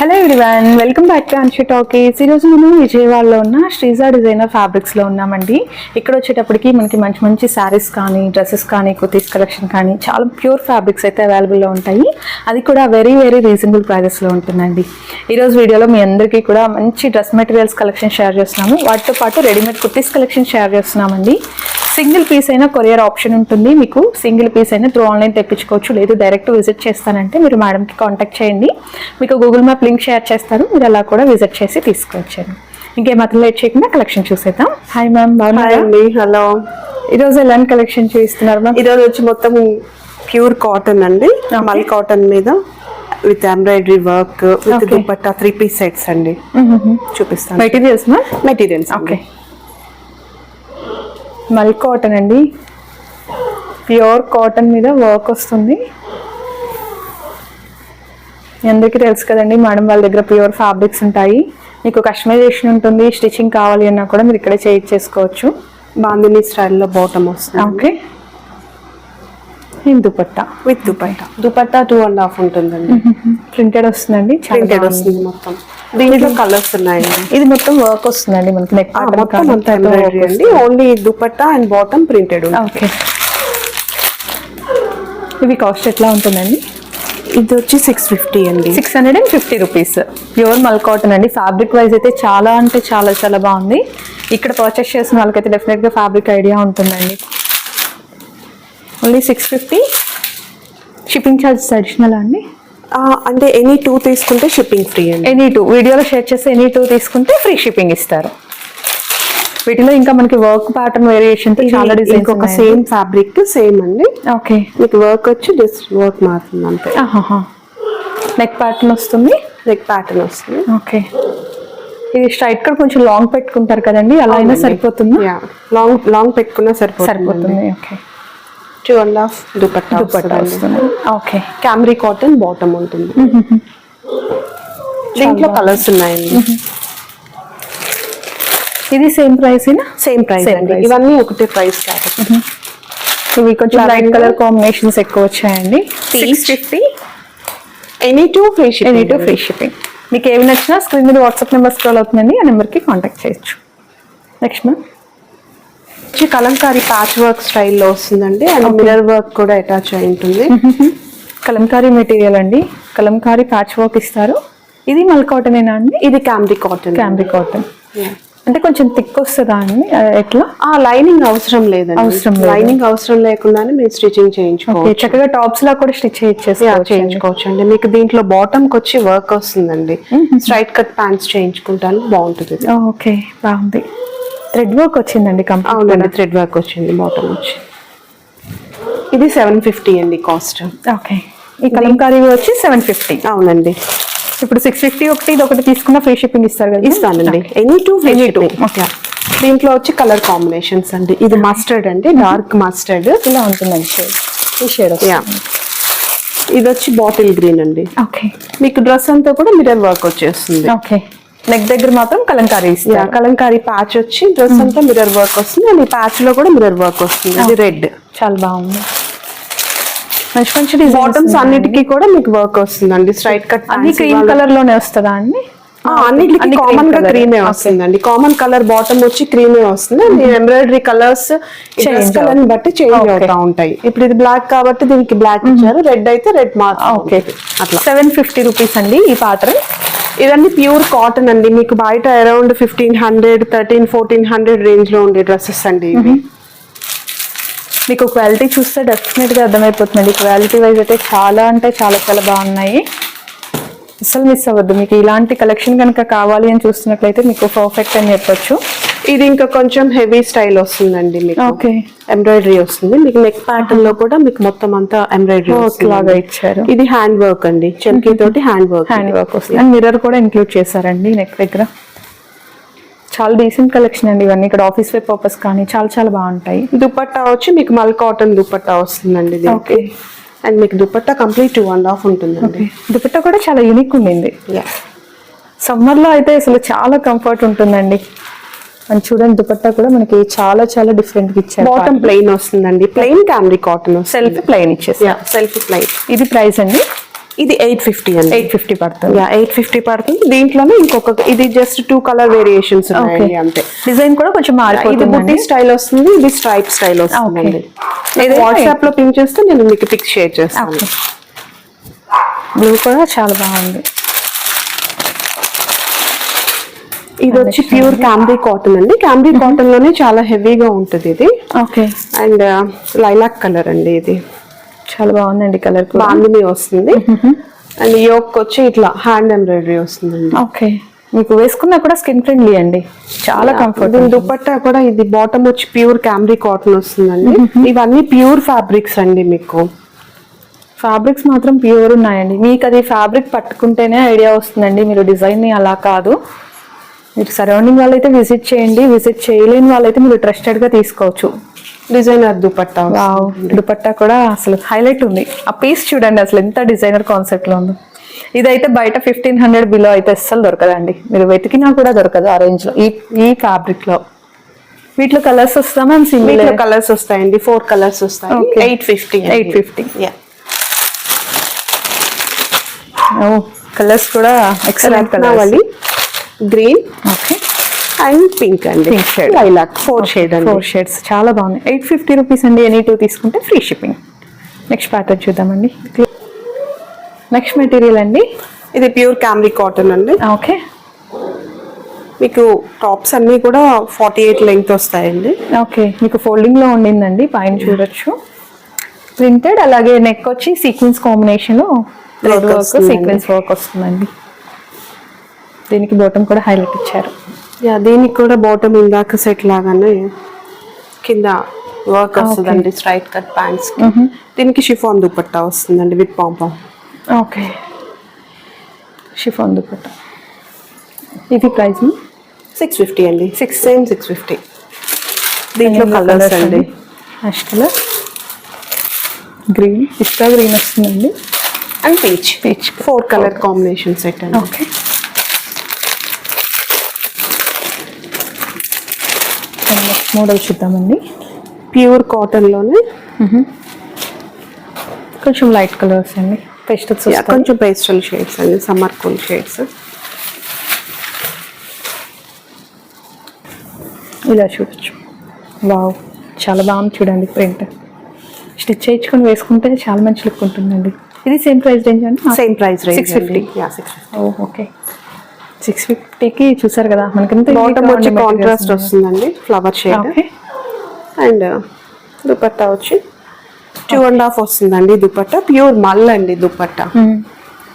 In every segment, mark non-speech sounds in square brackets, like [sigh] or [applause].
Hello everyone welcome back to Anshi talkies ఈరోజు మనం విజయవాడలో ఉన్న శ్రీజా డిజైనర్ ఫ్యాబ్రిక్స్లో ఉన్నామండి. ఇక్కడ వచ్చేటప్పటికి మనకి మంచి మంచి శారీస్ కానీ డ్రెస్సెస్ కానీ కుర్తీస్ కలెక్షన్ కానీ చాలా ప్యూర్ ఫ్యాబ్రిక్స్ అయితే అవైలబుల్లో ఉంటాయి. అది కూడా వెరీ వెరీ రీజనబుల్ ప్రైజెస్లో ఉంటుందండి. ఈరోజు వీడియోలో మీ అందరికీ కూడా మంచి డ్రెస్ మెటీరియల్స్ కలెక్షన్ షేర్ చేస్తున్నాము. వాటితో పాటు రెడీమేడ్ కుర్తీస్ కలెక్షన్ షేర్ చేస్తున్నామండి. సింగిల్ పీస్ అయినా కొరియర్ ఆప్షన్ ఉంటుంది. మీకు సింగిల్ పీస్ అయినా త్రూ ఆన్లైన్ తెప్పించుకోవచ్చు. లేదు డైరెక్ట్ విజిట్ చేస్తానంటే మీరు మేడంకి కాంటాక్ట్ చేయండి. మీకు గూగుల్ మ్యాప్ లింక్ షేర్ చేస్తారు మీరు అలా కూడా విజిట్ చేసి తీసుకోవచ్చాను ఇంకేమాత్రం లేట్ చేయకుండా కలెక్షన్ చూసేద్దాం. హాయ్ మ్యామ్ అండి హలో. ఈరోజు ఎలాంటి కలెక్షన్ చూపిస్తున్నారు మ్యామ్? ఈరోజు వచ్చి మొత్తం ప్యూర్ కాటన్ అండి. మల్ కాటన్ మీద with embroidery work with. Dupatta three piece sets అండి. చూపిస్తాను. Materials materials okay. Mul cotton అండి. ప్యూర్ కాటన్ మీద వర్క్ వస్తుంది. అందరికీ తెలుసు కదండి మేడం వాళ్ళ దగ్గర ప్యూర్ ఫ్యాబ్రిక్స్ ఉంటాయి. మీకు కస్టమైజేషన్ ఉంటుంది స్టిచ్చింగ్ కావాలి అన్నా కూడా మీరు ఇక్కడే చేయించేసుకోవచ్చు. బాందిని స్టైల్లో బాటమ్ వస్తుంది. ఓకే. ఇది dupatta. With dupatta. Dupatta two and half ఉంటుందండి. [laughs] ప్రింటెడ్ వస్తుందండి ప్రింటెడ్. వస్తుంది మొత్తం. దీంట్లో కలర్స్ ఉన్నాయండి. ఇది మొత్తం వర్క్ వస్తుందండి మనకి నెక్ ఆ, మొత్తం అంతా ఎంబ్రాయిడరీ అండి. Only dupatta and bottom printed okay ఇవి కాస్ట్ ఎట్లా ఉంటుందండి? ఇది వచ్చి సిక్స్ ఫిఫ్టీ అండి. Six hundred and fifty rupees pure mul cotton అండి. ఫ్యాబ్రిక్ వైజ్ అయితే చాలా అంటే చాలా చాలా బాగుంది. ఇక్కడ పర్చేస్ చేసిన వాళ్ళకైతే డెఫినెట్గా ఫ్యాబ్రిక్ ఐడియా ఉంటుందండి. Only six fifty. Shipping charges additional అండి? అంటే ఎనీ టూ తీసుకుంటే షిప్పింగ్ ఫ్రీ అండి. ఎనీ టూ వీడియోలో షేర్ చేస్తే ఎనీ టూ తీసుకుంటే ఫ్రీ షిప్పింగ్ ఇస్తారు. వీటిలో ఇంకా మనకి వర్క్ ప్యాటర్న్ వేరియేషన్ చాలా డిజైన్స్ ఇంకొక సేమ్ ఫ్యాబ్రిక్ సేమ్ అండి. ఓకే మీకు వర్క్ వచ్చి జస్ట్ వర్క్ మారుతుంది అంతే. నెక్ ప్యాటర్న్ వస్తుంది? నెక్ ప్యాటర్న్ వస్తుంది. ఓకే ఇది స్ట్రైట్ కట్ కొంచెం లాంగ్ పెట్టుకుంటారు కదండి అలా అయినా సరిపోతుందా? లాంగ్ లాంగ్ పెట్టుకున్నా సరిపోతుంది సరిపోతుంది. Okay two and half dupatta dupatta వస్తుంది. ఓకే క్యామ్రీ కాటన్ బాటమ్ ఉంటుంది. దీంట్లో కలర్స్ ఉన్నాయండి. ఇది సేమ్ ప్రైస్ సేమ్ ప్రైస్ అండి. ఇవన్నీ ఒకటే ప్రైస్ కాబట్టి ఇవి కొంచెం. లైట్ కలర్ కాంబినేషన్స్ ఎక్కువ వచ్చాయండి. Six fifty any two free any two free shipping మీకు ఏవి నచ్చినా స్క్రీన్ మీద వాట్సాప్ నెంబర్ స్క్రోల్ అవుతుందండి. ఆ నెంబర్కి కాంటాక్ట్ చేయొచ్చు. నెక్స్ట్ మ్యామ్ వచ్చి కలంకారీ ప్యాచ్ వర్క్ స్టైల్లో వస్తుందండి. అండ్ మిరర్ వర్క్ కూడా అటాచ్ అయి ఉంటుంది. [laughs] కలంకారీ మెటీరియల్ అండి. కలంకారీ ప్యాచ్ వర్క్ ఇస్తారు. ఇది మల్ కాటనేనా అండి? ఇది క్యామ్రీ కాటన్ క్యాంబీ కాటన్ అంటే కొంచెం థిక్ వస్తుందా అండి? ఎట్లా? ఆ లైనింగ్ అవసరం లేదండి. అవసరం లేదు. లైనింగ్ అవసరం లేకుండానే మీరు స్టిచింగ్ చేయించుకోవచ్చు. చక్కగా టాప్స్ లా కూడా స్టిచ్ చేయించుకోవచ్చు అండి మీకు దీంట్లో బాటమ్కి వచ్చి వర్క్ వస్తుందండి. స్ట్రైట్ కట్ ప్యాంట్స్ చేయించుకుంటాను. బాగుంటుంది. ఓకే బాగుంది. థ్రెడ్ వర్క్ వచ్చిందండి అవునండి థ్రెడ్ వర్క్ వచ్చింది బాటమ్ వచ్చి ఇది సెవెన్ ఫిఫ్టీ అండి కాస్ట్ ఓకే. ఈ కలంకారీ వచ్చి సెవెన్ ఫిఫ్టీ అవునండి. ఇప్పుడు సిక్స్ ఫిఫ్టీ ఒకటి ఇది ఒకటి తీసుకున్న ఫ్రీ షిప్పింగ్ ఇస్తారు కదా? ఇస్తానండి. Any two Any two, okay దీంట్లో వచ్చి కలర్ కాంబినేషన్స్ అండి. ఇది మస్టర్డ్ అండి డార్క్ మస్టర్డ్ ఇలా ఉంటుందండి షేడ్ ఈ షేడ్ యా ఇది వచ్చి బాటిల్ గ్రీన్ అండి. ఓకే మీకు డ్రెస్ అంతా కూడా మిరర్ వర్క్ వచ్చేస్తుంది. ఓకే నెక్ దగ్గర మాత్రం కలంకారీ కలంకారీ ప్యాచ్ వచ్చి డ్రెస్ అంతా మిరర్ వర్క్ వస్తుంది. అండ్ ఈ ప్యాచ్లో కూడా మిరర్ వర్క్ వస్తుంది. ఇది రెడ్ చాలా బాగుంది. మంచి మంచి బాటమ్స్ అన్నిటికీ కూడా మీకు వర్క్ వస్తుందండి. స్ట్రైట్ కట్ అన్ని క్రీమ్ కలర్లోనే వస్తుందా అండి? అన్నిటికి కామన్గా. క్రీమే. వస్తుందండి. కామన్ కలర్ బాటమ్ వచ్చి క్రీమే వస్తుంది. అండ్ ఎంబ్రాయిడరీ కలర్స్ Change కలర్ని బట్టి చేంజ్. అవుతా ఉంటాయి. ఇప్పుడు ఇది బ్లాక్ కాబట్టి దీనికి బ్లాక్ ఇచ్చారు. రెడ్ అయితే రెడ్ మాత్రం ఓకే అట్లా. సెవెన్ ఫిఫ్టీ రూపీస్ అండి ఈ పాత్రన్ ఇవన్నీ ప్యూర్ కాటన్ అండి. మీకు బయట around fifteen hundred thirteen fourteen hundred రేంజ్లో ఉండే డ్రెస్సెస్ అండి ఇవి. మీకు క్వాలిటీ చూస్తే డెఫినెట్గా అర్థమైపోతుందండి. క్వాలిటీ వైజ్ అయితే చాలా అంటే చాలా చాలా బాగున్నాయి. అసలు మిస్ అవ్వద్దు. మీకు ఇలాంటి కలెక్షన్ కనుక కావాలి అని చూస్తున్నట్లయితే మీకు పర్ఫెక్ట్ అని చెప్పొచ్చు. ఇది ఇంకా కొంచెం హెవీ స్టైల్ వస్తుందండి మీకు. ఓకే. ఎంబ్రాయిడరీ వస్తుంది. మీకు నెక్ ప్యాటర్న్లో కూడా మీకు మొత్తం అంతా ఎంబ్రాయిడరీ లాగా ఇచ్చారు. ఇది హ్యాండ్ వర్క్ అండి. చెంకి తోటి హ్యాండ్ వర్క్ హ్యాండ్ వర్క్ వస్తుంది. అండ్ మిర్రర్ కూడా ఇంక్లూడ్ చేశారండి నెక్ దగ్గర. చాలా డీసెంట్ కలెక్షన్ అండి ఇవన్నీ. ఇక్కడ ఆఫీస్ వేర్ పర్పస్ కానీ చాలా చాలా బాగుంటాయి. దుపట్టా వచ్చి మీకు మల్ కాటన్ దుపట్టా వస్తుందండి Okay. అండ్ మీకు dupatta complete two and half ఉంటుందండి దుపట్టా కూడా చాలా యూనిక్ ఉండింది. సమ్మర్లో అయితే అసలు చాలా కంఫర్ట్ ఉంటుందండి. అండ్ చూడండి దుపట్టా కూడా మనకి చాలా చాలా డిఫరెంట్ ఇచ్చారు బాటమ్ ప్లెయిన్ వస్తుందండి. Plain cambric cotton self plain ఇచ్చేసి సెల్ఫ్ ప్లెయిన్ ఇది ప్రైస్ అండి? ఇది ఎయిట్ ఫిఫ్టీ అండి. ఎయిట్ ఫిఫ్టీ పడుతుంది. యా ఎయిట్ ఫిఫ్టీ పడుతుంది. దీంట్లోనే ఇంకొక ఇది జస్ట్ టూ కలర్ వేరియేషన్స్ అంతే. డిజైన్ కూడా కొంచెం ఇది బుట్టి స్టైల్ వస్తుంది ఇది స్ట్రైప్ స్టైల్ వస్తుందండి. ఏదైనా వాట్సాప్లో పింక్ చేస్తే నేను మీకు పిక్ షేర్ చేస్తాను. బ్లూ కూడా చాలా బాగుంది. ఇది వచ్చి ప్యూర్ క్యామ్రీ కాటన్ అండి. క్యామ్రీ కాటన్లోనే చాలా హెవీగా ఉంటుంది ఇది. ఓకే. అండ్ లైలాక్ కలర్ అండి ఇది. చాలా బాగుందండి కలర్ బాందిని వస్తుంది. అండ్ యోక్ వచ్చి ఇట్లా హ్యాండ్ ఎంబ్రాయిడరీ వస్తుందండి. ఓకే. మీకు వేసుకున్నా కూడా స్కిన్ ఫ్రెండ్లీ అండి. చాలా కంఫర్ట్ దీని దుపట్టా కూడా ఇది బాటమ్ వచ్చి ప్యూర్ క్యామ్రీ కాటన్ వస్తుందండి. ఇవన్నీ ప్యూర్ ఫ్యాబ్రిక్స్ అండి మీకు. ఫ్యాబ్రిక్స్ మాత్రం ప్యూర్ ఉన్నాయండి. మీకు అది ఫ్యాబ్రిక్ పట్టుకుంటేనే ఐడియా వస్తుందండి. మీరు డిజైన్ని అలా కాదు. మీరు సరౌండింగ్ వాళ్ళైతే విజిట్ చేయండి విజిట్ చేయలేని వాళ్ళైతే మీరు ట్రస్టెడ్గా తీసుకోవచ్చు. డిజైనర్ దుపట్టా వావ్ దుపట్టా కూడా అసలు హైలైట్ ఉంది. ఆ పీస్ చూడండి అసలు ఎంత డిజైనర్ కాన్సెప్ట్లో ఉందో. ఇదైతే బయట ఫిఫ్టీన్ హండ్రెడ్ బిలో అయితే అస్సలు దొరకదండి. మీరు వెతికినా కూడా దొరకదు ఆ రేంజ్లో. ఈ ఈ ఫ్యాబ్రిక్లో. వీటిలో కలర్స్ వస్తా మ్యామ్ సింగిల్ కలర్స్ వస్తాయండి. ఫోర్ కలర్స్ వస్తాయి. Eight fifty eight fifty colours కూడా excellent Ratnavali green okay. And pink అండి. Shade. లైలాక్. ఫోర్ షేడ్ అండి. ఫోర్ షేడ్స్ చాలా బాగున్నాయి. ఎయిట్ ఫిఫ్టీ రూపీస్ అండి. ఎనీ టూ తీసుకుంటే ఫ్రీ షిప్పింగ్ నెక్స్ట్ ప్యాటర్న్ చూద్దామండి. నెక్స్ట్ మెటీరియల్ అండి. ఇది ప్యూర్ క్యామ్రీ కాటన్ అండి. ఓకే మీకు టాప్స్ అన్ని కూడా ఫార్టీ ఎయిట్ లెంగ్త్ వస్తాయండి. ఓకే మీకు ఫోల్డింగ్లో ఉండిందండి. పైన చూడొచ్చు. ప్రింటెడ్ అలాగే నెక్ వచ్చి సీక్వెన్స్ కాంబినేషన్. సీక్వెన్స్ వర్క్ వస్తుందండి. దీనికి బోటం కూడా హైలైట్ ఇచ్చారు. యా దీనికి కూడా బాటమ్ ఇందాక సెట్ లాగానే కింద వర్క్ వస్తుందండి స్ట్రైట్ కట్ ప్యాంట్స్ దీనికి షిఫాన్ దుపట్టా వస్తుందండి with pompom okay chiffon dupatta. ఇది ప్రైస్ సిక్స్ ఫిఫ్టీ అండి. సిక్స్ సేమ్ సిక్స్ ఫిఫ్టీ దీంట్లో కలర్స్ అండి. Ash colour green pista green వస్తుందండి. And peach peach four colour combination set అండి. ఓకే నెక్స్ట్ మోడల్ చూద్దామండి. Pure కాటన్లోనే. కొంచెం లైట్ కలర్స్ అండి. పెస్టల్స్ కొంచెం పేస్టల్ షేడ్స్ అండి సమ్మర్ కూల్ షేడ్స్ ఇలా చూడొచ్చు. వావ్ చాలా బాగుంది చూడండి ప్రింట్. స్టిచ్ చేయించుకొని వేసుకుంటే చాలా మంచి లుక్ ఉంటుందండి. ఇది సేమ్ ప్రైస్ రేంజ్ అండి? Same price range six fifty okay six ఫిఫ్టీకి చూసారు కదా మనకి బాటమ్ వచ్చి కాంట్రాస్ట్ వస్తుందండి ఫ్లవర్ షేడ్ అండ్ దుపట్టా వచ్చి టూ అండ్ హాఫ్ వస్తుందండి దుపట్టా. ప్యూర్ మల్ అండి దుపట్టా.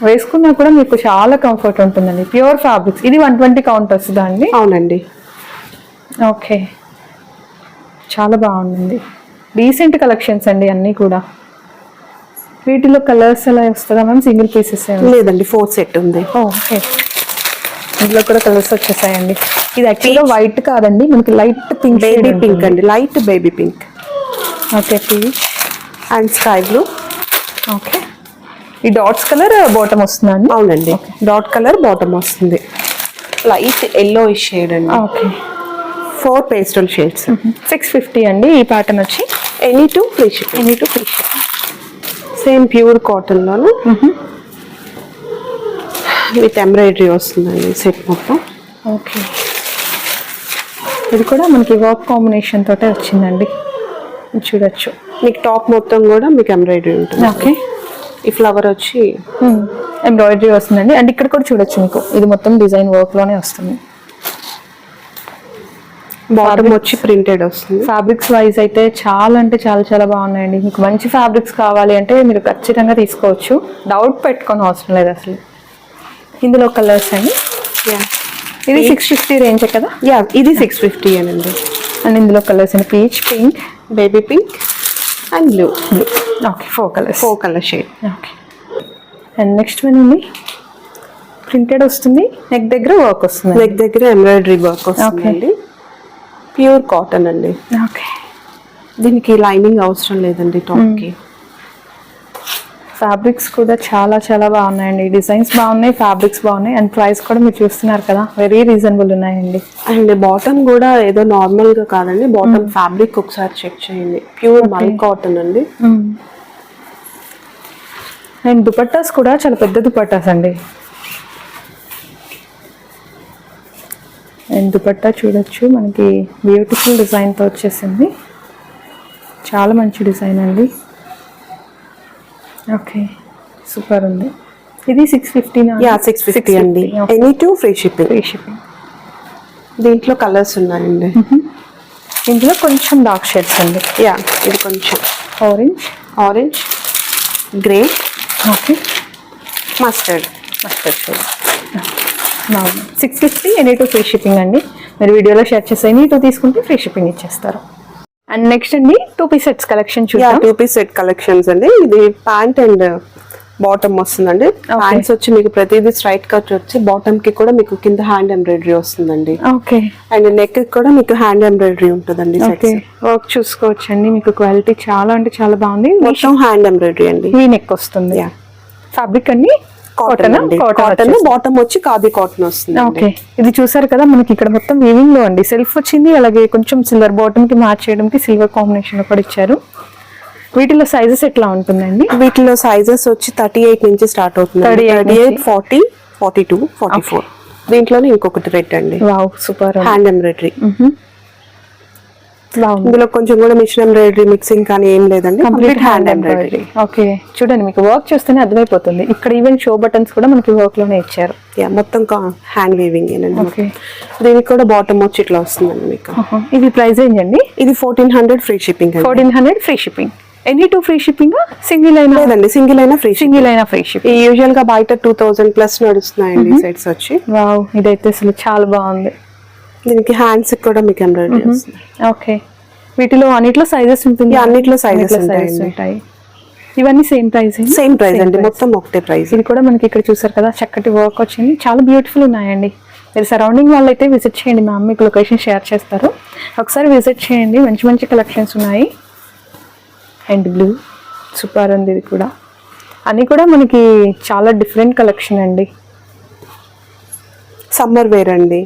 వేసుకున్నా కూడా మీకు చాలా కంఫర్ట్ ఉంటుందండి. ప్యూర్ ఫ్యాబ్రిక్స్ ఇది వన్ ట్వంటీ కౌంట్ వస్తుందా అండి? అవునండి. ఓకే చాలా బాగుంది డీసెంట్ కలెక్షన్స్ అండి అన్నీ కూడా. వీటిలో కలర్స్ ఎలా వస్తుందా? మ్యామ్ సింగిల్ పీసెస్ లేదండి ఫోర్ సెట్ ఉంది. ఓకే ఇందులో కూడా కలర్స్ వచ్చేసాయండి. ఇది యాక్చువల్గా వైట్ కాదండి మనకి లైట్ పింక్ బేబీ పింక్ అండి. Light baby pink okay peach and sky blue okay ఈ డాట్స్ కలర్ బాటమ్ వస్తుందండి? అవునండి. డాట్ కలర్ బాటమ్ వస్తుంది. లైట్ ఎల్లో షేడ్ అండి. Okay four pastel shades six fifty అండి ఈ ప్యాటర్న్ వచ్చి? Any two free shipping any two free same pure cotton loan? With embroidery వస్తుందండి set మొత్తం. ఓకే. ఇది కూడా మనకి వర్క్ కాంబినేషన్ తోటే వచ్చిందండి. చూడొచ్చు. మీకు టాప్ మొత్తం కూడా మీకు ఎంబ్రాయిడరీ ఉంటుంది. ఓకే. ఈ ఫ్లవర్ వచ్చి ఎంబ్రాయిడరీ వస్తుందండి. అండ్ ఇక్కడ కూడా చూడొచ్చు మీకు. ఇది మొత్తం డిజైన్ వర్క్లోనే వస్తుంది. బాటమ్ వచ్చి ప్రింటెడ్ వస్తుంది. ఫ్యాబ్రిక్స్ వైజ్ అయితే చాలా అంటే చాలా చాలా బాగున్నాయండి. మీకు మంచి ఫ్యాబ్రిక్స్ కావాలి అంటే మీరు ఖచ్చితంగా తీసుకోవచ్చు. డౌట్ పెట్టుకొని అవసరం లేదు అసలు. ఇందులో కలర్స్ అండి. ఇది సిక్స్ ఫిఫ్టీ రేంజ్ కదా? యా ఇది సిక్స్ ఫిఫ్టీ అనండి అండ్ ఇందులో కలర్స్ అండి. Peach pink baby pink and blue. Blue. Okay four colours. Four colour shade okay and next one అండి. ప్రింటెడ్ వస్తుంది. నెక్ దగ్గర వర్క్ వస్తుంది. నెక్ దగ్గర ఎంబ్రాయిడరీ వర్క్ వస్తుందండి. ప్యూర్ కాటన్ అండి. ఓకే దీనికి లైనింగ్ అవసరం లేదండి టాప్కి. ఫ్యాబ్రిక్స్ కూడా చాలా చాలా బాగున్నాయండి. డిజైన్స్ బాగున్నాయి ఫ్యాబ్రిక్స్ బాగున్నాయి. అండ్ ప్రైస్ కూడా మీరు చూస్తున్నారు కదా వెరీ రీజనబుల్ ఉన్నాయండి. అండ్ బాటమ్ కూడా ఏదో నార్మల్గా కాదండి. బాటమ్ ఫ్యాబ్రిక్ ఒకసారి చెక్ చేయండి. ప్యూర్ మల్ కాటన్ అండి. అండ్ దుపట్టాస్ కూడా చాలా పెద్ద దుపట్టాస్ అండి. అండ్ దుపట్టా చూడొచ్చు. మనకి బ్యూటిఫుల్ డిజైన్తో వచ్చేసింది. చాలా మంచి డిజైన్ అండి. ఓకే. సూపర్ ఉంది ఇది six fifty yeah six fifty అండి. Any two free shipping free shipping దీంట్లో కలర్స్ ఉన్నాయండి. ఇందులో కొంచెం డార్క్ షేడ్స్ అండి. యా ఇది కొంచెం. Orange orange grey okay. Mustard mustard shade six fifty any two free shipping అండి. మీరు వీడియోలో షేర్ చేసి ఎనీ టూ తీసుకుంటే ఫ్రీ షిప్పింగ్ ఇచ్చేస్తారు. అండ్ నెక్స్ట్ అండి టూ పీస్ సెట్స్ కలెక్షన్ చూద్దాం. టూ పీస్ సెట్ కలెక్షన్స్ అండి. ఇది ప్యాంట్ అండ్ బాటమ్ వస్తుందండి. ప్యాంట్స్ వచ్చి మీకు ప్రతిదీ స్ట్రైట్ కట్ వచ్చి బాటమ్కి కూడా మీకు కింద హ్యాండ్ ఎంబ్రాయిడరీ వస్తుందండి. ఓకే అండ్ నెక్ కూడా మీకు హ్యాండ్ ఎంబ్రాయిడరీ ఉంటుందండి వర్క్ చూసుకోవచ్చు అండి. మీకు క్వాలిటీ చాలా అంటే చాలా బాగుంది. మొత్తం హ్యాండ్ ఎంబ్రాయిడరీ అండి. వీ నెక్ వస్తుంది. ఫ్యాబ్రిక్ అండి? కాటన్ కాటన్ బాటమ్ వచ్చి ఖాదీ కాటన్ వస్తుంది ఓకే ఇది చూసారు కదా మనకి ఇక్కడ మొత్తం వీవింగ్లో అండి. సెల్ఫ్ వచ్చింది అలాగే కొంచెం సిల్వర్ బాటమ్కి మ్యాచ్ చేయడానికి సిల్వర్ కాంబినేషన్లో కూడా ఇచ్చారు. వీటిలో సైజెస్ ఎట్లా ఉంటుందండి? వీటిలో సైజెస్ వచ్చి థర్టీ ఎయిట్ నుంచి స్టార్ట్ అవుతుంది. 38 thirty eight. Forty forty two forty four దీంట్లోనే ఇంకొకటి రెడ్ అండి. వావ్ సూపర్ హ్యాండ్ ఎంబ్రాయిడరీ ఇందులో కొంచెం కూడా మిషన్ ఎంబ్రాయిడరీ మిక్సింగ్ కానీ ఏం లేదండి. కంప్లీట్ హ్యాండ్ ఎంబ్రాయిడరీ ఓకే చూడండి మీకు వర్క్ చూస్తేనే అర్థమైపోతుంది. ఇక్కడ ఈవెన్ షో బటన్స్ కూడా మనకి వర్క్లోనే ఇచ్చారు. యా మొత్తం హ్యాండ్ వీవింగ్ ఓకే దీనికి కూడా బాటమ్ వచ్చి ఇట్లా వస్తుందండి మీకు. ఇది ప్రైస్ అండి? ఇది fourteen hundred free shipping fourteen hundred free shipping any two free shipping single అయినా లేదండి సింగిల్ అయినా ఫ్రీ సింగిల్ అయినా ఫ్రీ ఈ యూజువల్గా బయట టూ థౌసండ్ ప్లస్ నడుస్తున్నాయండి సెట్స్ వచ్చి. వావ్ ఇదైతే అసలు చాలా బాగుంది. దీనికి హ్యాండ్స్ కూడా మీకు ఎంబ్రాయిడరీ ఓకే. వీటిలో అన్నిట్లో సైజెస్ ఉంటుంది? అన్నిట్లో sizes ఉంటాయి. ఇవన్నీ సేమ్ ప్రైస్ సేమ్ ప్రైస్ అండి. మొత్తం ఒకటే ప్రైస్ ఇది కూడా మనకి ఇక్కడ చూసారు కదా చక్కటి వర్క్ వచ్చింది. చాలా బ్యూటిఫుల్ ఉన్నాయండి. మీరు సరౌండింగ్ వాళ్ళైతే విజిట్ చేయండి మా అమ్మ మీకు లొకేషన్ షేర్ చేస్తారు. ఒకసారి విజిట్ చేయండి. మంచి మంచి కలెక్షన్స్ ఉన్నాయి. అండ్ బ్లూ సూపర్ ఉంది ఇది కూడా. అన్నీ కూడా మనకి చాలా డిఫరెంట్ కలెక్షన్ అండి. సమ్మర్ వేర్ అండి.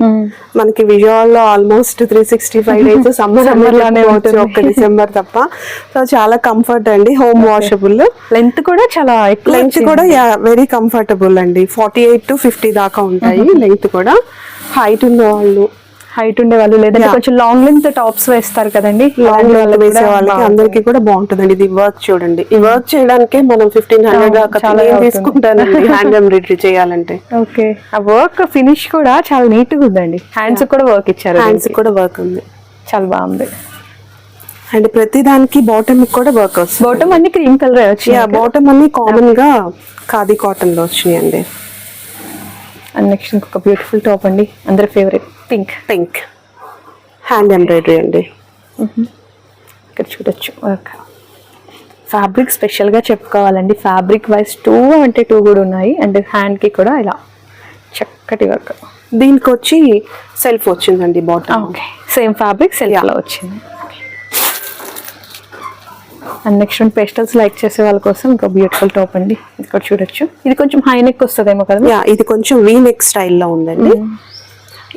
మనకి విజయవాడలో almost three sixty five days summer Summer లానే ఉంటుంది. ఒక్క డిసెంబర్ తప్ప. సో చాలా కంఫర్ట్ అండి హోమ్ వాషబుల్ లెంత్ కూడా చాలా లెంత్ కూడా వెరీ కంఫర్టబుల్ అండి. ఫార్టీ ఎయిట్ టు ఫిఫ్టీ దాకా ఉంటాయి లెంత్ కూడా. హైట్ ఉన్న వాళ్ళు హైట్ ఉండే వాళ్ళు లేదంటే. కొంచెం లాంగ్ లెంత్ టాప్స్ వేస్తారు కదండి. లాంగ్ వేసే వాళ్ళకి. అందరికి కూడా బాగుంటుందండి. ఇది వర్క్ చూడండి. ఈ వర్క్ చేయడానికే మనం ఫిఫ్టీన్ హండ్రెడ్ దాకా. తీసుకుంటానండి హ్యాండ్ ఎంబ్రాయిడరీ చేయాలంటే. ఓకే. ఆ వర్క్ ఫినిష్ కూడా చాలా నీట్గా ఉందండి. హ్యాండ్స్ కూడా వర్క్ ఇచ్చారు హ్యాండ్స్. కూడా వర్క్ ఉంది. చాలా బాగుంది. అండ్ ప్రతి దానికి బాటమ్ కూడా వర్క్ వస్తుంది. బాటమ్ అన్ని క్రీమ్ కలర్ వచ్చి బాటమ్ అన్ని కామన్గా ఖాదీ కాటన్లో వచ్చినాయండి. అండ్ నెక్స్ట్ ఇంకొక బ్యూటిఫుల్ టాప్ అండి. అందరి favourite pink pink hand embroidery అండి. ఇక్కడ చూడొచ్చు. వర్క్ ఫ్యాబ్రిక్ స్పెషల్గా చెప్పుకోవాలండి. ఫ్యాబ్రిక్ వైజ్ టూ అంటే టూ కూడా ఉన్నాయి. అండ్ హ్యాండ్కి కూడా ఇలా చక్కటి వర్క్. దీనికి వచ్చి సెల్ఫ్ వచ్చిందండి బాటమ్ ఓకే. సేమ్ ఫ్యాబ్రిక్ సెల్ఫ్లో వచ్చింది. And next one pastels like చేసే వాళ్ళ కోసం ఇంకో బ్యూటిఫుల్ టాప్ అండి. ఇది కూడా చూడొచ్చు. ఇది కొంచెం హై నెక్ వస్తుందేమో కదా యా ఇది కొంచెం వీ నెక్ స్టైల్లో ఉందండి.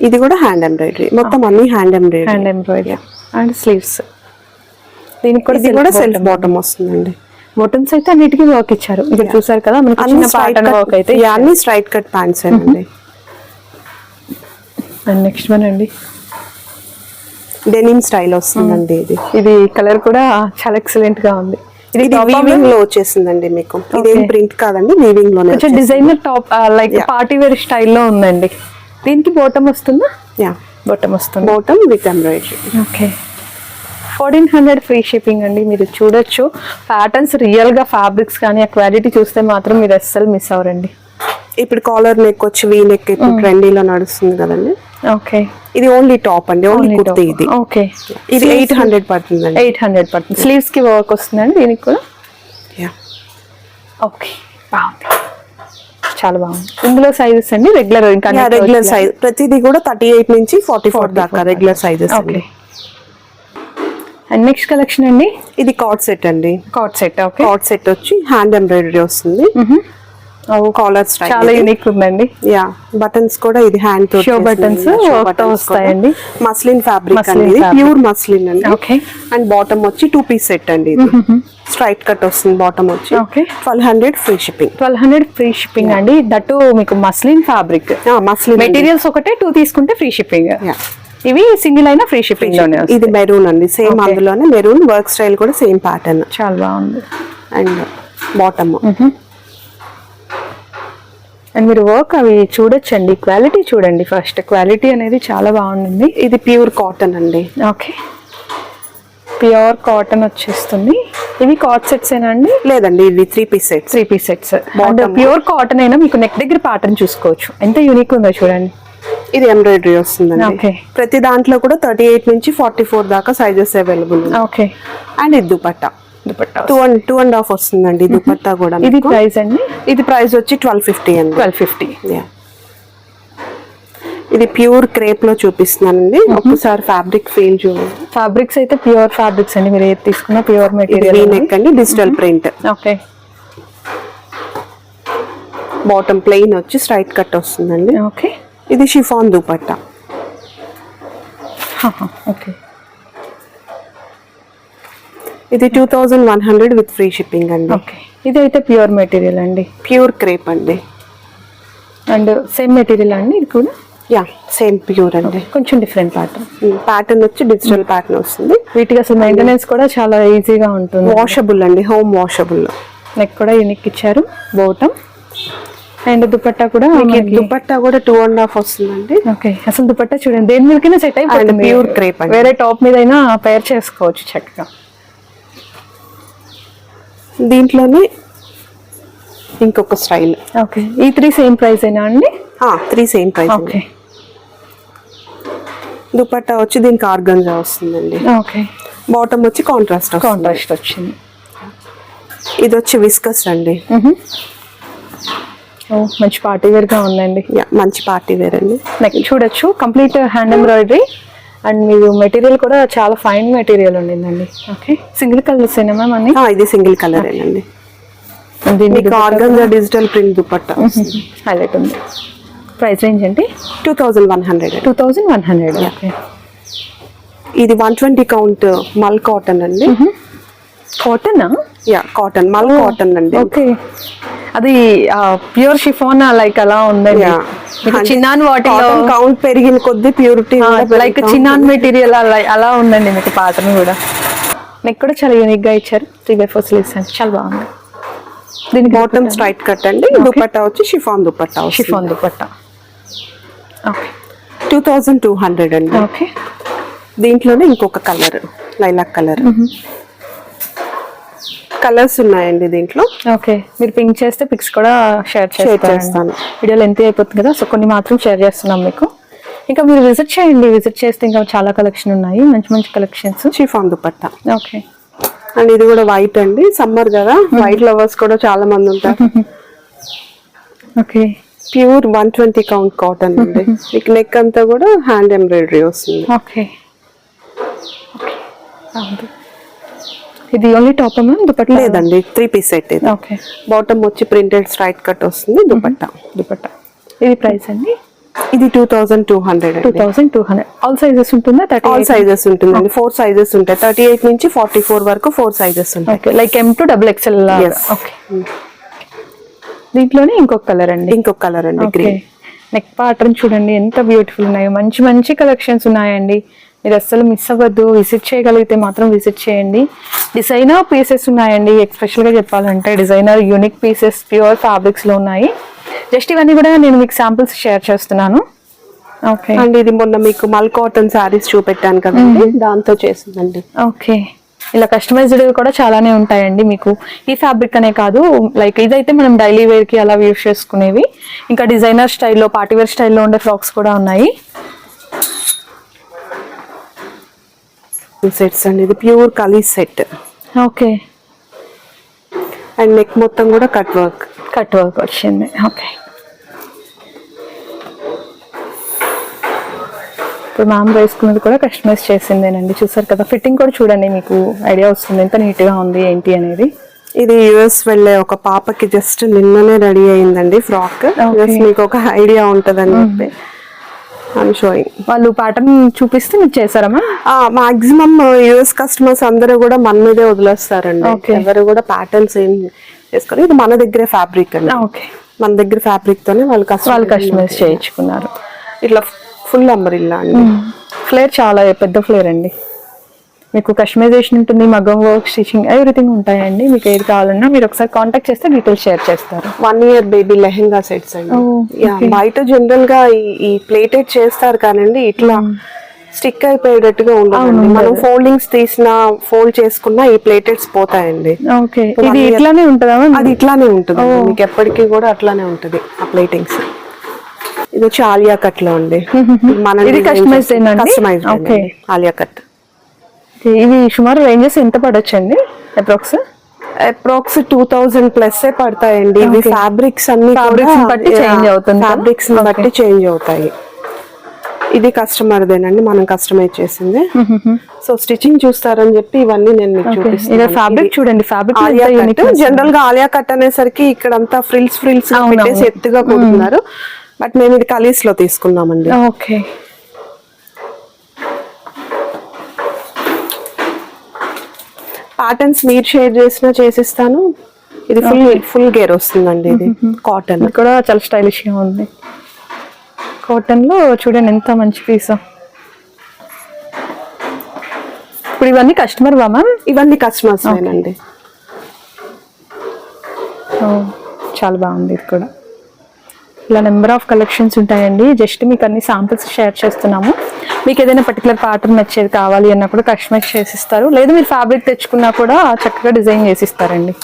ఇది కూడా హ్యాండ్ ఎంబ్రాయిడరీ మొత్తం అన్ని hand embroidery hand embroidery and sleeves దీనికి కూడా ఇది కూడా సెల్ఫ్ బాటమ్ వస్తుందండి. బటన్స్ అయితే అన్నిటికీ వర్క్ ఇచ్చారు. ఇక్కడ చూసారు కదా మనకి చిన్న ప్యాటర్న్ వర్క్ అయితే అన్ని స్ట్రైట్ కట్ ప్యాంట్స్ అండి అండ్ నెక్స్ట్ వన్ అండి. డెనిమ్ స్టైల్ వస్తుందండి ఇది. ఇది కలర్ కూడా చాలా ఎక్సలెంట్గా ఉంది. ఇది వీవింగ్లో వచ్చేసిందండి మీకు. ఇదేం ప్రింట్ కాదండి వీవింగ్లోనే కొంచెం designer top like. Party wear స్టైల్లో ఉందండి. దీనికి బాటమ్ వస్తుందా? యా బాటమ్ వస్తుంది. Bottom with embroidery okay fourteen hundred free shipping అండి మీరు చూడొచ్చు. ప్యాటర్న్స్ రియల్గా ఫ్యాబ్రిక్స్ కానీ ఆ క్వాలిటీ చూస్తే మాత్రం మీరు అస్సలు మిస్ అవ్వరండి. ఇప్పుడు కాలర్ నెక్ వచ్చి వీ నెక్ ఇప్పుడు ట్రెండీలో నడుస్తుంది కదండి. ఓకే ఇది ఓన్లీ టాప్ అండి ఓన్లీ కుర్తీ ఇది. ఓకే ఇది ఎయిట్ హండ్రెడ్ పడుతుందండి. ఎయిట్ హండ్రెడ్ పడుతుంది. స్లీవ్స్కి వర్క్ వస్తుందండి దీనికి కూడా? యా ఓకే బాగుంది. చాలా బాగుంది. ఇందులో సైజెస్ అండి రెగ్యులర్ ఇంకా రెగ్యులర్ సైజ్ ప్రతిదీ కూడా థర్టీ ఎయిట్ నుంచి ఫార్టీ ఫోర్ దాకా regular sizes okay and next collection అండి? ఇది కాట్ సెట్ అండి. Coat set okay coat set వచ్చి హ్యాండ్ ఎంబ్రాయిడరీ వస్తుంది. కాలర్ స్టైల్ చాలా యూనిక్ ఉందండి. యా బటన్స్ కూడా ఇది హ్యాండ్ work తో వస్తాయండి. Muslin fabric fabric. Pure muslin అండి. Okay. అండ్ బాటమ్ వచ్చి టూ పీస్ సెట్ అండి ఇది. స్ట్రైట్ కట్ వస్తుంది బాటమ్ వచ్చి. Okay. Twelve hundred free shipping twelve hundred free shipping అండి. దట్టు మీకు మస్లిన్ ఫ్యాబ్రిక్ మస్లిన్ మెటీరియల్స్ ఒకటే టూ తీసుకుంటే ఫ్రీ షిప్పింగ్. ఇవి సింగిల్ అయినా ఫ్రీ షిప్పింగ్లోనే. ఇది మెరూన్ అండి. సేమ్. అందులోనే మెరూన్ వర్క్ స్టైల్ కూడా సేమ్ ప్యాటర్న్ చాలా బాగుంది. అండ్ బాటమ్ అండ్ మీరు వర్క్ అవి చూడొచ్చండి. క్వాలిటీ చూడండి ఫస్ట్ క్వాలిటీ అనేది చాలా బాగుంది ఇది ప్యూర్ కాటన్ అండి. ఓకే ప్యూర్ కాటన్ వచ్చేస్తుంది. ఇవి కాట్ సెట్స్ ఏనా అండి? లేదండి ఇవి three piece sets three piece sets. Pure cotton అయినా మీకు నెక్ దగ్గర ప్యాటర్న్ చూసుకోవచ్చు. ఎంత యూనిక్ ఉందో చూడండి. ఇది ఎంబ్రాయిడరీ వస్తుందండి. ప్రతి దాంట్లో కూడా థర్టీ ఎయిట్ నుంచి ఫార్టీ ఫోర్ దాకా సైజెస్ అవైలబుల్ ఓకే అండ్ ఇది dupatta. Two and two and half వస్తుందండి దుపట్టా కూడా ఇది. ప్రైస్ అండి? ఇది ప్రైస్ వచ్చి ట్వెల్వ్ ఫిఫ్టీ అండి. Twelve fifty. ఇది ప్యూర్ క్రేప్లో చూపిస్తున్నానండి. ఒక్కసారి ఫ్యాబ్రిక్ ఫీల్ చూడండి ఫ్యాబ్రిక్స్ అయితే ప్యూర్ ఫ్యాబ్రిక్స్ అండి. మీరు ఏది తీసుకున్నా ప్యూర్ మెటీరియల్ నెక్ అండి. Digital print okay bottom plain వచ్చి స్ట్రైట్ కట్ వస్తుందండి. ఓకే ఇది షిఫాన్ దుపట్టా. [laughs] ఓకే ఇది two thousand one hundred with free shipping అండి. ఓకే ఇది అయితే ప్యూర్ మెటీరియల్ అండి. ప్యూర్ క్రేప్ అండి. అండ్ సేమ్ మెటీరియల్ అండి ఇది కూడా? యా సేమ్ ప్యూర్ అండి. కొంచెం డిఫరెంట్ ప్యాటర్న్ ప్యాటర్న్ వచ్చి డిజిటల్ ప్యాటర్న్ వస్తుంది. వీటికి అసలు మెయింటెనెన్స్ కూడా చాలా ఈజీగా ఉంటుంది. వాషబుల్ అండి హోమ్ వాషబుల్ నెక్ కూడా యూనిక్ ఇచ్చారు బోటం అండ్ దుపట్టా కూడా దుపట్టా కూడా టూ అండ్ హాఫ్ వస్తుందండి. ఓకే అసలు దుపట్టా చూడండి దేని మీదకైనా సెట్ pure crepe అండి. వేరే టాప్ మీద అయినా పేర్ చేసుకోవచ్చు చక్కగా. దీంట్లోనే ఇంకొక స్టైల్. ఓకే. ఈ త్రీ సేమ్ ప్రైస్ అయినా అండి? Three same price okay. Dupatta వచ్చి దీనికి ఆర్గంజా వస్తుందండి. ఓకే. బాటమ్ వచ్చి కాంట్రాస్ట్ కాంట్రాస్ట్ వచ్చింది. ఇది వచ్చి విస్కస్ అండి. మంచి పార్టీ వేర్గా ఉందండి. యా మంచి పార్టీ వేర్ అండి. చూడొచ్చు. Complete hand embroidery. అండ్ మీరు మెటీరియల్ కూడా చాలా ఫైన్ మెటీరియల్ ఉండిందండి. ఓకే సింగిల్ మ్యామ్ అన్ని? ఆ, ఇది సింగిల్ కలర్ అండి. మీకు organza digital print dupatta highlight ఉంది. ప్రైస్ రేంజ్ అండి two thousand one hundred two thousand one hundred ఇది one twenty count mul cotton అండి. కాటనా యా కాటన్ మల్ కాటన్ అండి. ఓకే అది ప్యూర్ షిఫాన్ లైక్ అలా ఉందండి. మీకు చిన్నాన్ వాటిలో కౌంట్ పెరిగిన కొద్ది ప్యూరిటీ లైక్ చిన్నాన్ మెటీరియల్ అలా అలా ఉందండి మీకు పాటను కూడా. నెక్ కూడా చాలా యూనిక్గా ఇచ్చారు. త్రీ బై ఫోర్ స్లీవ్స్ అండి. చాలా బాగుంది. దీనికి బాటమ్ స్ట్రైట్ కట్ అండి. దుపట్టా వచ్చి chiffon dupatta chiffon dupatta. Okay two thousand two hundred అండి. ఓకే దీంట్లోనే ఇంకొక కలర్ లైలాక్ కలర్ కలర్స్ ఉన్నాయండి దీంట్లో. ఓకే. మీరు పింక్ చేస్తే పిక్స్ కూడా షేర్ చేస్తాను. చేస్తాను. వీడియోలో ఎంత అయిపోతుంది కదా సో కొన్ని మాత్రం షేర్ చేస్తున్నాం మీకు. ఇంకా మీరు విజిట్ చేయండి. విజిట్ చేస్తే ఇంకా చాలా కలెక్షన్ ఉన్నాయి. మంచి మంచి collections chiffon dupatta. Okay. And ఇది కూడా వైట్ అండి. సమ్మర్ కదా. వైట్ లవర్స్ కూడా చాలా మంది ఉంటారు. Okay. Pure one twenty count cotton అండి. మీకు నెక్ అంతా కూడా హ్యాండ్ ఎంబ్రాయిడరీ వస్తుంది. ఓకే. ఓకే. ఇది ఓన్లీ టాప్ మ్యామ్ దుపట్టా? లేదండి త్రీ పీస్ సెట్ ఇది. ఓకే బాటమ్ వచ్చి ప్రింటెడ్ స్ట్రైట్ కట్ వస్తుంది దుపట్టా. దుపట్టా. ఇది ప్రైస్ అండి? ఇది two thousand two hundred two thousand two hundred all sizes ఉంటుందా? థర్టీ ఆల్ సైజెస్ ఉంటుందండి. ఫోర్ సైజెస్ ఉంటాయి. థర్టీ ఎయిట్ నుంచి ఫార్టీ ఫోర్ వరకు ఫోర్ సైజెస్ ఉంటాయి. Okay like M to double XL. Okay దీంట్లోనే ఇంకొక కలర్ అండి. ఇంకొక కలర్ అండి గ్రీన్ నెక్ ప్యాటర్న్ చూడండి ఎంత బ్యూటిఫుల్ ఉన్నాయో. మంచి మంచి కలెక్షన్స్ ఉన్నాయండి. మీరు అస్సలు మిస్ అవ్వద్దు. విజిట్ చేయగలిగితే మాత్రం విజిట్ చేయండి. డిజైనర్ పీసెస్ ఉన్నాయండి. ఎక్స్పెషల్గా చెప్పాలంటే డిజైనర్ యూనిక్ పీసెస్ ప్యూర్ ఫ్యాబ్రిక్స్లో ఉన్నాయి. జస్ట్ ఇవన్నీ కూడా నేను మీకు శాంపిల్స్ షేర్ చేస్తున్నాను. ఓకే అండ్ ఇది మొన్న మీకు మల్ కాటన్ శారీస్ చూపెట్టాను కదండి. దాంతో చేసిందండి. ఓకే ఇలా కస్టమైజ్డ్ కూడా చాలానే ఉంటాయండి మీకు. ఈ ఫ్యాబ్రిక్ అనే కాదు. లైక్ ఇదైతే మనం డైలీ వేర్కి అలా యూస్ చేసుకునేవి. ఇంకా డిజైనర్ స్టైల్లో పార్టీ వేర్ స్టైల్లో ఉండే ఫ్రాక్స్ కూడా ఉన్నాయి. సెట్స్ అండి. ఇది ప్యూర్ కలీ సెట్. ఓకే. అండ్ నెక్ మొత్తం కూడా కట్ వర్క్. కట్ వర్క్ వచ్చింది. ఓకే. ఇప్పుడు మ్యామ్ వేసుకున్నది కూడా కస్టమైజ్ చేసిందేనండి. చూసారు కదా ఫిట్టింగ్ కూడా చూడండి మీకు ఐడియా వస్తుంది. ఎంత నీట్గా ఉంది ఏంటి అనేది. ఇది యుఎస్ వెళ్ళే ఒక పాపకి జస్ట్ నిన్ననే రెడీ అయిందండి ఫ్రాక్. జస్ట్ మీకు ఒక ఐడియా ఉంటదని చెప్పి. షోయింగ్ వాళ్ళు ప్యాటర్న్ చూపిస్తే మీకు చేశారమ్మా? మాక్సిమం యుఎస్ కస్టమర్స్ అందరూ కూడా మన మీదే వదిలేస్తారండి. ఎవరు కూడా ప్యాటర్న్స్ ఏం చేసుకోరు ఇది మన దగ్గరే ఫ్యాబ్రిక్ అండి. ఓకే మన దగ్గర ఫ్యాబ్రిక్ తోనే వాళ్ళు వాళ్ళు కస్టమర్ కస్టమైజ్ చేయించుకున్నారు. ఇట్లా ఫుల్ అంబరిల్లా అండి. ఫ్లేర్ చాలా పెద్ద ఫ్లేర్ అండి. మీకు కస్టమైజేషన్ ఉంటుంది మగ్గం వర్క్ స్టిచింగ్ ఎవ్రీథింగ్ ఉంటాయండి. మీకు ఏది కావాలన్నా మీరు ఒకసారి కాంటాక్ట్ చేస్తే డీటెయిల్స్ షేర్ చేస్తారు. One year baby lehenga sets అండి. Oh, బయట జనరల్గా ఈ- ప్లేటెడ్ చేస్తారు కానండి ఇట్లా స్టిక్ అయిపోయేటట్టుగా ఉండదండి. మనం ఫోల్డింగ్స్ తీసినా ఫోల్డ్ చేసుకున్నా ఈ ప్లేటెడ్స్ పోతాయండి. ఓకే ఇది ఇట్లానే ఉంటుందా అది ఇట్లానే ఉంటుంది. మీకు ఎప్పటికీ కూడా అట్లానే ఉంటుంది ఆ ప్లేటింగ్స్ ఇది వచ్చి ఆలియా కట్లో అండి? [laughs] మన? Customise Okay. ఆలియా కట్. ఇవి సుమారు రేంజెస్ ఎంత పడొచ్చండి? Approx approx two thousand plus పడతాయండి. ఇవి. ఫ్యాబ్రిక్స్ అన్ని ని బట్టి change అవుతుంది? ఫ్యాబ్రిక్స్ బట్టి చేంజ్ అవుతాయి. ఇది కస్టమర్ దేనండి. మనం కస్టమైజ్ చేసింది. సో స్టిచ్చింగ్ చూస్తారని చెప్పి ఇవన్నీ నేను మీకు చూపిస్తాను ఫ్యాబ్రిక్ చూడండి. ఫ్యాబ్రిక్ జనరల్గా ఆలియా కట్ అనేసరికి ఇక్కడ అంతా ఫ్రిల్స్ ఫ్రిల్స్. పెట్టేసి ఎత్తుగా కుడుతున్నారు. బట్ మేము ఇది కలీస్లో తీసుకున్నామండి. ఓకే. ప్యాటర్న్స్ మీరు షేర్ చేసినా చేసిస్తాను. ఇది ఫుల్ ఫుల్ గేర్ వస్తుందండి ఇది. కాటన్ ఇది కూడా చాలా స్టైలిష్గా ఉంది. కాటన్లో చూడండి ఎంత మంచి పీస్ ఇప్పుడు ఇవన్నీ కస్టమర్ వా మ్యామ్ ఇవన్నీ కస్టమర్స్ అండి ఓ, చాలా బాగుంది ఇది కూడా. ఇలా నెంబర్ ఆఫ్ కలెక్షన్స్ ఉంటాయండి. జస్ట్ మీకు అన్ని సాంపిల్స్ షేర్ చేస్తున్నాము. మీకు ఏదైనా పర్టికులర్ ప్యాటర్న్ నచ్చేది కావాలి అన్నా కూడా కస్టమైజ్ చేసిస్తారు. లేదు మీరు ఫ్యాబ్రిక్ తెచ్చుకున్నా కూడా చక్కగా డిజైన్ చేసిస్తారండి.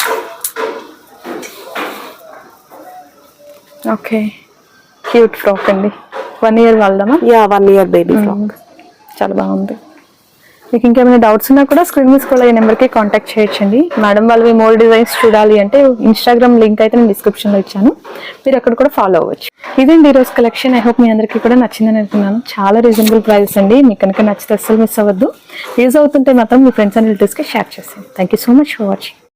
ఓకే క్యూట్ ఫ్రాక్ అండి. One year వాళ్ళదమ్మా yeah one year baby frock చాలా బాగుంది. మీకు ఇంకేమైనా డౌట్స్ ఉన్నా కూడా స్క్రీన్ మీద కూడా ఈ నెంబర్కి కాంటాక్ట్ చేయొచ్చండి. మేడం వాళ్ళవి మోర్ డిజైన్స్ చూడాలి అంటే ఇన్స్టాగ్రామ్ లింక్ అయితే నేను డిస్క్రిప్షన్లో ఇచ్చాను. మీరు అక్కడ కూడా ఫాలో అవ్వచ్చు. ఇదండి ఈరోజు కలెక్షన్ ఐ హోప్ మీ అందరికీ కూడా నచ్చిందని అనుకున్నాను. చాలా రీజనబుల్ ప్రైస్ అండి. మీకు కనుక నచ్చితే అస్సలు మిస్ అవ్వద్దు. యూజ్ అవుతుంటే మాత్రం మీ ఫ్రెండ్స్ అండ్ రిలేటివ్స్కి షేర్ చేస్తాను thank you so much for watching